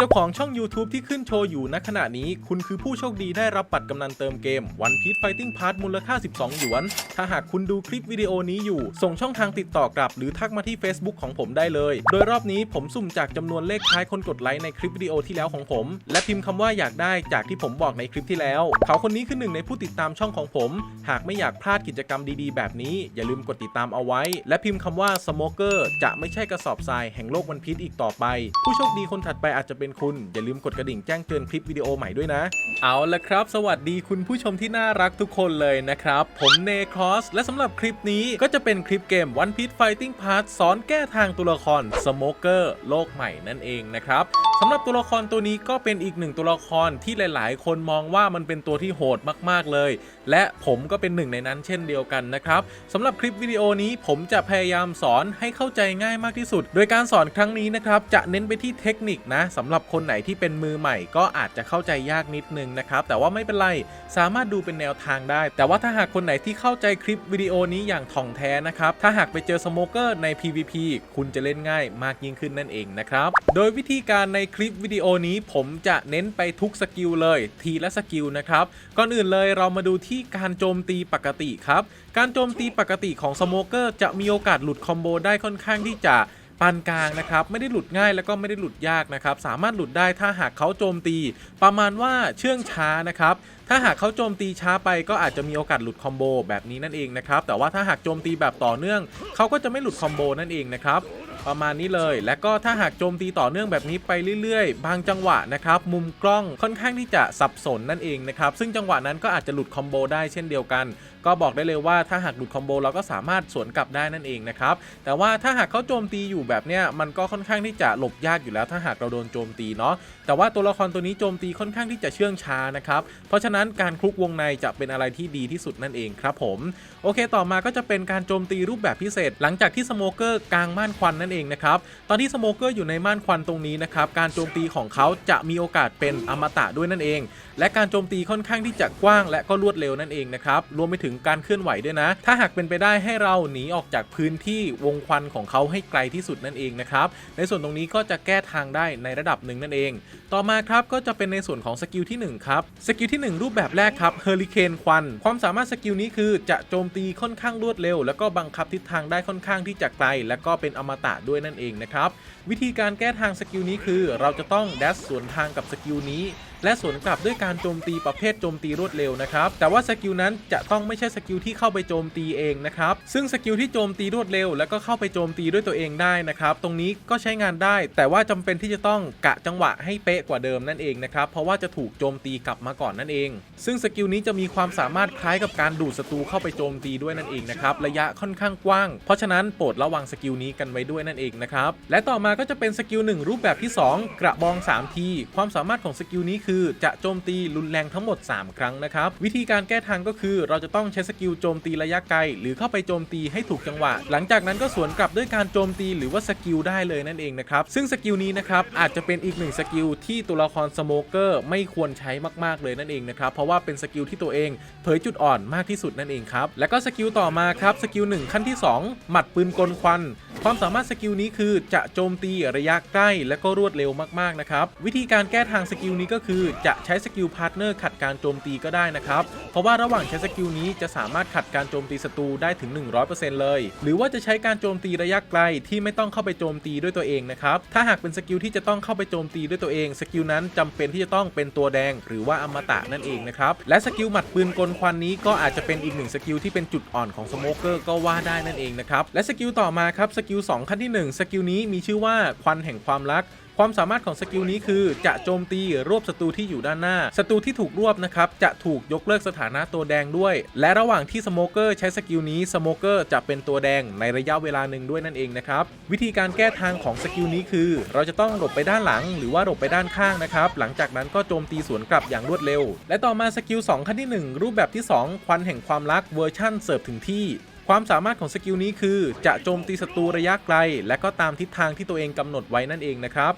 เจ้าของช่อง YouTube ที่ขึ้นโชว์อยู่ณขณะนี้ คุณคือผู้โชคดีได้รับบัตรกำนันเติมเกม One Piece Fighting Pass มูลค่า 12 หยวน ถ้าหากคุณดูคลิปวิดีโอนี้อยู่ ส่งช่องทางติดต่อกลับ หรือทักมาที่ Facebook ของผมได้เลย โดยรอบนี้ผมสุ่มจากจำนวนเลขท้ายคนกดไลค์ในคลิปวิดีโอที่แล้วของผม และพิมพ์คำว่าอยากได้จากที่ผมบอกในคลิปที่แล้ว เขาคนนี้คือหนึ่งในผู้ติดตามช่องของผม หากไม่อยากพลาดกิจกรรมดีๆ แบบนี้ อย่าลืมกดติดตามเอาไว้ และพิมพ์คำว่า smoker จะไม่ใช่กระสอบทรายแห่งโลกวันพีชอีกต่อไป ผู้โชคดีคนถัดไปอาจจะเป็นคุณ อย่าลืมกดกระดิ่งแจ้งเตือนคลิปวิดีโอใหม่ด้วยนะ เอาละครับ สวัสดีคุณผู้ชมที่น่ารักทุกคนเลยนะครับ ผมเนครอส และสำหรับคลิปนี้ก็จะเป็นคลิปเกม One Piece Fighting Pass สอนแก้ทางตัวละคร Smoker โลกใหม่นั่นเองนะครับสำหรับตัวละครตัวนี้ก็เป็นอีกหนึ่งตัวละครที่หลาย ๆ คนมองว่ามันเป็นตัวที่โหดมาก ๆ เลย และผมก็เป็นหนึ่งในนั้นเช่นเดียวกันนะครับสำหรับคลิปวิดีโอนี้ผมจะพยายามสอนให้เข้าใจง่ายมากที่สุด โดยการสอนครั้งนี้นะครับจะเน้นไปที่เทคนิคนะสำหรับับคนไหนที่เป็นมือใหม่ก็อาจจะเข้าใจยากนิดนึงนะครับ แต่ว่าไม่เป็นไร สามารถดูเป็นแนวทางได้ แต่ว่าถ้าหากคนไหนที่เข้าใจคลิปวิดีโอนี้อย่างถ่องแท้นะครับ ถ้าหากไปเจอสโมเกอร์ใน PVP คุณจะเล่นง่ายมากยิ่งขึ้นนั่นเองนะครับ โดยวิธีการในคลิปวิดีโอนี้ผมจะเน้นไปทุกสกิลเลย ทีละสกิลนะครับ ก่อนอื่นเลยเรามาดูที่การโจมตีปกติครับ การโจมตีปกติของสโมเกอร์จะมีโอกาสหลุดคอมโบได้ค่อนข้างที่จะ ปานกลางนะครับไม่ได้หลุดง่ายแล้วก็ไม่ได้หลุดยากนะครับสามารถหลุดได้ถ้าหากเขาโจมตี ประมาณว่าเชื่องช้านะครับถ้าหากเขาโจมตีช้าไปก็อาจจะมีโอกาสหลุดคอมโบแบบนี้นั่นเองนะครับแต่ว่าถ้าหากโจมตีแบบต่อเนื่องเขาก็จะไม่หลุดคอมโบนั่นเองนะครับ ประมาณนี้เลย และก็ถ้าหากโจมตีต่อเนื่องแบบนี้ไปเรื่อยๆ บางจังหวะนะครับมุมกล้องค่อนข้างที่จะสับสนนั่นเองนะครับซึ่งจังหวะนั้นก็อาจจะหลุดคอมโบได้เช่นเดียวกัน ก็บอกได้เลยว่าถ้าหากหลุดคอมโบเราก็สามารถสวนกลับได้นั่นเองนะครับแต่ว่าถ้าหากเขาโจมตีอยู่แบบเนี้ยมันก็ค่อนข้างที่จะหลบยากอยู่แล้ว ถ้าหากเราโดนโจมตีเนาะแต่ว่าตัวละครตัวนี้โจมตีค่อนข้างที่จะเชื่องช้านะครับเพราะฉะนั้นการคลุกวงในจะเป็นอะไรที่ดีที่สุดนั่นเองครับผมโอเค ต่อมาก็จะเป็นการโจมตีรูปแบบพิเศษ หลังจากที่สโมเกอร์กลางม่านควันนั่นเองนะครับ ตอนที่สโมเกอร์อยู่ในม่านควันตรงนี้นะครับ การโจมตีของเขาจะมีโอกาสเป็นอมตะด้วยนั่นเอง และการโจมตีค่อนข้างที่จะกว้างและก็รวดเร็วนั่นเองนะครับ รวมไปถึงการเคลื่อนไหวด้วยนะ ถ้าหากเป็นไปได้ให้เราหนีออกจากพื้นที่วงควันของเขาให้ไกลที่สุดนั่นเองนะครับ ในส่วนตรงนี้ก็จะแก้ทางได้ในระดับหนึ่งนั่นเอง ต่อมาครับก็จะเป็นในส่วนของสกิลที่ 1 ครับ สกิลที่ 1 รูปแบบแรกครับเฮอริเคนควัน ความสามารถสกิลนี้คือจะโจมตีค่อนข้างรวดเร็ว แล้วก็บังคับทิศทางได้ค่อนข้างที่จะไกล และก็เป็นอมตะด้วยนั่นเองนะครับ วิธีการแก้ทางสกิลนี้คือเราจะต้องแดชสวนทางกับสกิลนี้ และสวนกลับด้วยการโจมตีประเภทโจมตีรวดเร็วนะครับแต่ว่าสกิลนั้นจะต้องไม่ใช่สกิลที่เข้าไปโจมตีเองนะครับซึ่งสกิลที่โจมตีรวดเร็ว แล้วก็เข้าไปโจมตีด้วยตัวเองได้นะครับตรงนี้ก็ใช้งานได้ แต่ว่าจำเป็นที่จะต้องกะจังหวะให้เป๊ะกว่าเดิมนั่นเองนะครับเพราะว่าจะถูกโจมตีกลับมาก่อนนั่นเอง ซึ่งสกิลนี้จะมีความสามารถคล้ายกับการดูดศัตรูเข้าไปโจมตีด้วยนั่นเองนะครับระยะค่อนข้างกว้าง เพราะฉะนั้นโปรดระวังสกิลนี้กันไว้ด้วยนั่นเองนะครับ และต่อมาก็จะเป็นสกิลหนึ่งรูปแบบที่ 2 กระบอง 3 ที ความสามารถของสกิลนี้คือจะโจมตีรุนแรงทั้งหมด 3 ครั้งนะครับ วิธีการแก้ทางก็คือเราจะต้องใช้สกิลโจมตีระยะไกล หรือเข้าไปโจมตีให้ถูกจังหวะ หลังจากนั้นก็สวนกลับด้วยการโจมตีหรือว่าสกิลได้เลยนั่นเองนะครับ ซึ่งสกิลนี้นะครับอาจจะเป็นอีกหนึ่งสกิลที่ตัวละครสโมเกอร์ไม่ควรใช้มากๆเลยนั่นเองนะครับ เพราะว่าเป็นสกิลที่ตัวเองเผยจุดอ่อนมากที่สุดนั่นเองครับ แล้วก็สกิลต่อมาครับ สกิล1ขั้นที่ 2 หมัดปืนกลควัน ความสามารถสกิลนี้คือจะโจมตีระยะใกล้และก็รวดเร็วมากๆนะครับ วิธีการแก้ทางสกิลนี้ก็คือจะใช้สกิลพาร์ทเนอร์ขัดการโจมตีก็ได้นะครับ เพราะว่าระหว่างใช้สกิลนี้จะสามารถขัดการโจมตีศัตรูได้ถึง 100%เลย หรือว่าจะใช้การโจมตีระยะไกลที่ไม่ต้องเข้าไปโจมตีด้วยตัวเองนะครับ ถ้าหากเป็นสกิลที่จะต้องเข้าไปโจมตีด้วยตัวเอง สกิลนั้นจำเป็นที่จะต้องเป็นตัวแดง หรือว่าอมตะนั่นเองนะครับ และสกิลหมัดปืนกลควันนี้ก็อาจจะเป็นอีกหนึ่งสกิลที่เป็นจุดอ่อนของสโมเกอร์ก็ว่าได้นั่นเองนะครับ และสกิลต่อมาครับสกิล2ขั้นที่ 1 สกิลนี้มีชื่อว่าควันแห่งความรัก ความสามารถของสกิลนี้คือจะโจมตีรวบศัตรูที่อยู่ด้านหน้าศัตรูที่ถูกรวบนะครับจะถูกยกเลิกสถานะตัวแดงด้วย และระหว่างที่สโมเกอร์ใช้สกิลนี้สโมเกอร์จะเป็นตัวแดงในระยะเวลาหนึ่งด้วยนั่นเองนะครับวิธีการแก้ทางของสกิลนี้คือ เราจะต้องหลบไปด้านหลัง หรือว่าหลบไปด้านข้างนะครับหลังจากนั้นก็โจมตีสวนกลับอย่างรวดเร็ว และต่อมาสกิล2ขั้นที่ 1 รูปแบบที่ 2 ควันแห่งความรักเวอร์ชั่นเสิร์ฟถึงที่ ความสามารถของสกิลนี้คือ จะโจมตีศัตรูระยะไกล และก็ตามทิศทางที่ตัวเองกำหนดไว้นั่นเองนะครับ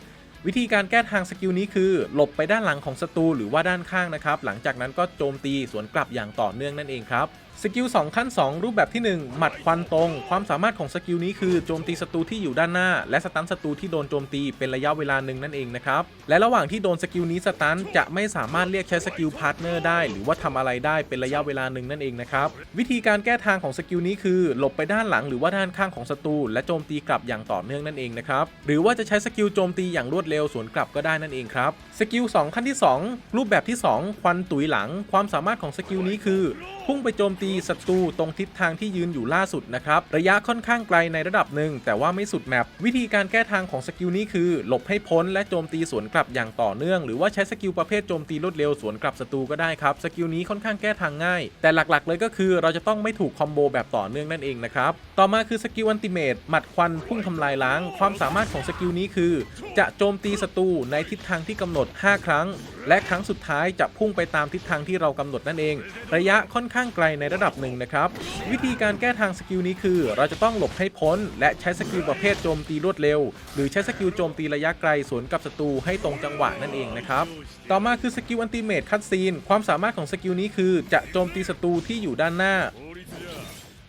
วิธีการแก้ทางสกิลนี้คือ หลบไปด้านหลังของศัตรูหรือว่าด้านข้างนะครับ หลังจากนั้นก็โจมตีสวนกลับอย่างต่อเนื่องนั่นเองครับ สกิล2ขั้น 2 รูปแบบที่ 1 หมัดควันตรง ความสามารถของสกิลนี้คือโจมตีศัตรูที่อยู่ด้านหน้า และสตันศัตรูที่โดนโจมตีเป็นระยะเวลาหนึ่งนั่นเองนะครับ และระหว่างที่โดนสกิลนี้สตันจะไม่สามารถเรียกใช้สกิลพาร์ทเนอร์ได้ หรือว่าทำอะไรได้เป็นระยะเวลาหนึ่งนั่นเองนะครับ วิธีการแก้ทางของสกิลนี้คือ หลบไปด้านหลังหรือว่าด้านข้างของศัตรูและโจมตีกลับอย่างต่อเนื่องนั่นเองนะครับหรือว่าจะใช้สกิลโจมตีอย่างรวดเร็วสวนกลับก็ได้นั่นเองครับสกิล2ขั้นที่ 2 รูปแบบที่ 2 ควันตุ๋ยหลัง ความสามารถของสกิลนี้คือพุ่งไปโจมตีศัตรูตรงทิศทางที่ยืนอยู่ล่าสุดนะครับ ระยะค่อนข้างไกลในระดับหนึ่ง แต่ว่าไม่สุดแมปวิธีการแก้ทางของสกิลนี้คือ หลบให้พ้นและโจมตีสวนกลับอย่างต่อเนื่อง หรือว่าใช้สกิลประเภทโจมตีรวดเร็วสวนกลับศัตรูก็ได้ครับสกิลนี้ค่อนข้างแก้ทางง่าย แต่หลักๆ เลยก็คือเราจะต้องไม่ถูกคอมโบแบบต่อเนื่องนั่นเองนะครับต่อมาคือสกิลอันติเมตหมัดควันพุ่งทำลายล้าง ความสามารถของสกิลนี้คือ จะโจมตีศัตรูในทิศทางที่กำหนด 5 ครั้ง และครั้งสุดท้ายจะพุ่งไปตามทิศทางที่เรากำหนดนั่นเอง ระยะค่อนข้างไกลในระดับหนึ่งนะครับ วิธีการแก้ทางสกิลนี้คือ เราจะต้องหลบให้พ้น และใช้สกิลประเภทโจมตีรวดเร็ว หรือใช้สกิลโจมตีระยะไกลสวนกับศัตรูให้ตรงจังหวะนั่นเองนะครับ ต่อมาคือสกิลอันติเมตคัตซีน ความสามารถของสกิลนี้คือ จะโจมตีศัตรูที่อยู่ด้านหน้า 法律じゃ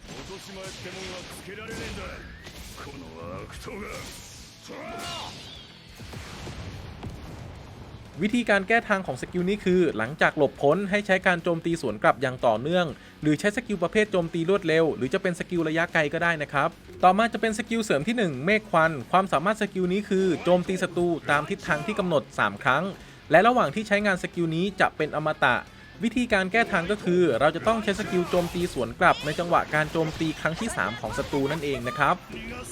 落とし前ってもんはつけられねえんだこの悪党が วิธีการแก้ทางของสกิลนี้คือ หลังจากหลบพ้นให้ใช้การโจมตีสวนกลับอย่างต่อเนื่อง หรือใช้สกิลประเภทโจมตีรวดเร็ว หรือจะเป็นสกิลระยะไกลก็ได้นะครับ ต่อมาจะเป็นสกิลเสริมที่ 1 เมฆควัน ความสามารถสกิลนี้คือโจมตีศัตรูตามทิศทางที่กำหนด 3 ครั้ง และระหว่างที่ใช้งานสกิลนี้จะเป็นอมตะ วิธีการแก้ทางก็คือ เราจะต้องใช้สกิลโจมตีสวนกลับในจังหวะการโจมตีครั้งที่ 3 ของศัตรูนั่นเองนะครับ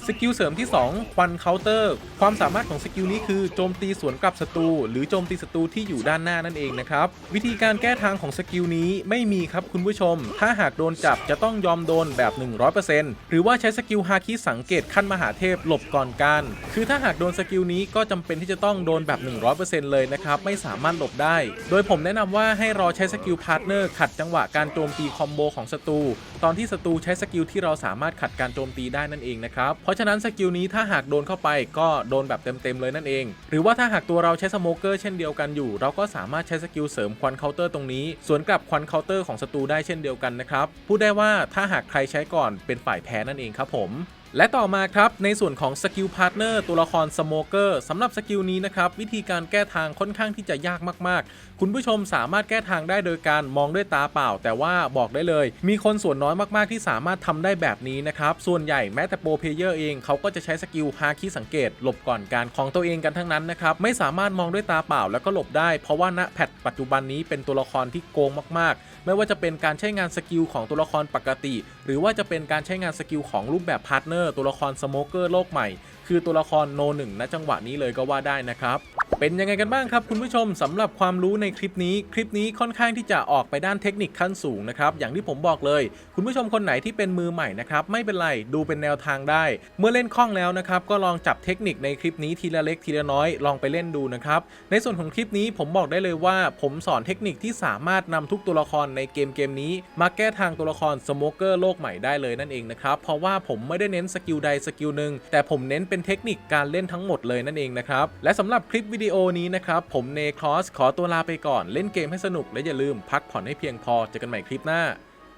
สกิลเสริมที่ 2 ควันเคาน์เตอร์ ความสามารถของสกิลนี้คือโจมตีสวนกลับศัตรูหรือโจมตีศัตรูที่อยู่ด้านหน้านั่นเองนะครับ วิธีการแก้ทางของสกิลนี้ไม่มีครับคุณผู้ชม ถ้าหากโดนจับจะต้องยอมโดนแบบ 100%หรือว่าใช้สกิลฮาคิสังเกตขั้นมหาเทพหลบก่อนการ คือถ้าหากโดนสกิลนี้ก็จำเป็นที่จะต้องโดนแบบ 100%เลยนะครับ ไม่สามารถหลบได้ โดยผมแนะนำว่าให้รอใช้สกิลพาร์ทเนอร์ขัดจังหวะการโจมตีคอมโบของศัตรูตอนที่ศัตรูใช้สกิลที่เราสามารถขัดการโจมตีได้นั่นเองนะครับเพราะฉะนั้นสกิลนี้ถ้าหากโดนเข้าไปก็โดนแบบเต็มๆเลยนั่นเอง หรือว่าถ้าหากตัวเราใช้สโมเกอร์เช่นเดียวกันอยู่ เราก็สามารถใช้สกิลเสริมควันเคาน์เตอร์ตรงนี้สวนกลับควันเคาน์เตอร์ของศัตรูได้เช่นเดียวกันนะครับพูดได้ว่าถ้าหากใครใช้ก่อนเป็นฝ่ายแพ้นั่นเองครับผม และต่อมาครับในส่วนของสกิลพาร์ทเนอร์ตัวละครสโมเกอร์สำหรับสกิลนี้นะครับ วิธีการแก้ทางค่อนข้างที่จะยากมากๆ คุณผู้ชมสามารถแก้ทางได้โดยการมองด้วยตาเปล่า แต่ว่าบอกได้เลย มีคนส่วนน้อยมากๆ ที่สามารถทำได้แบบนี้นะครับ ส่วนใหญ่แม้แต่โปรเพลเยอร์เองเขาก็จะใช้สกิลฮาคิสังเกต หลบก่อนการของตัวเองกันทั้งนั้นนะครับไม่สามารถมองด้วยตาเปล่าแล้วก็หลบได้ เพราะว่าณแพทปัจจุบันนี้เป็นตัวละครที่โกงมากๆ ไม่ว่าจะเป็นการใช้งานสกิลของตัวละครปกติ หรือว่าจะเป็นการใช้งานสกิลของรูปแบบพาร์ทเนอร์ตัวละครสโมเกอร์โลกใหม่ คือตัวละครโนหนึ่งณจังหวะนี้เลยก็ว่าได้นะครับ เป็นยังไงกันบ้างครับ คุณผู้ชมสำหรับความรู้ในคลิปนี้ คลิปนี้ค่อนข้างที่จะออกไปด้านเทคนิคขั้นสูงนะครับ อย่างที่ผมบอกเลย คุณผู้ชมคนไหนที่เป็นมือใหม่นะครับ ไม่เป็นไร ดูเป็นแนวทางได้ เมื่อเล่นคล่องแล้วนะครับ ก็ลองจับเทคนิคในคลิปนี้ทีละเล็กทีละน้อย ลองไปเล่นดูนะครับ ในส่วนของคลิปนี้ผมบอกได้เลยว่า ผมสอนเทคนิคที่สามารถนำทุกตัวละครในเกมเกมนี้ มาแก้ทางตัวละครสโมเกอร์โลกใหม่ได้เลยนั่นเองนะครับ เพราะว่าผมไม่ได้เน้นสกิลใดสกิลหนึ่งแต่ผมเน้นเป็นเทคนิคการเล่นทั้งหมดเลยนั่นเองนะครับ และสำหรับคลิปวิดีโอนี้นะครับ ผมเนคลอสขอตัวลาไปก่อนเล่นเกมให้สนุกและอย่าลืมพักผ่อนให้เพียงพอเจอกันใหม่คลิปหน้า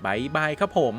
บายบายครับผม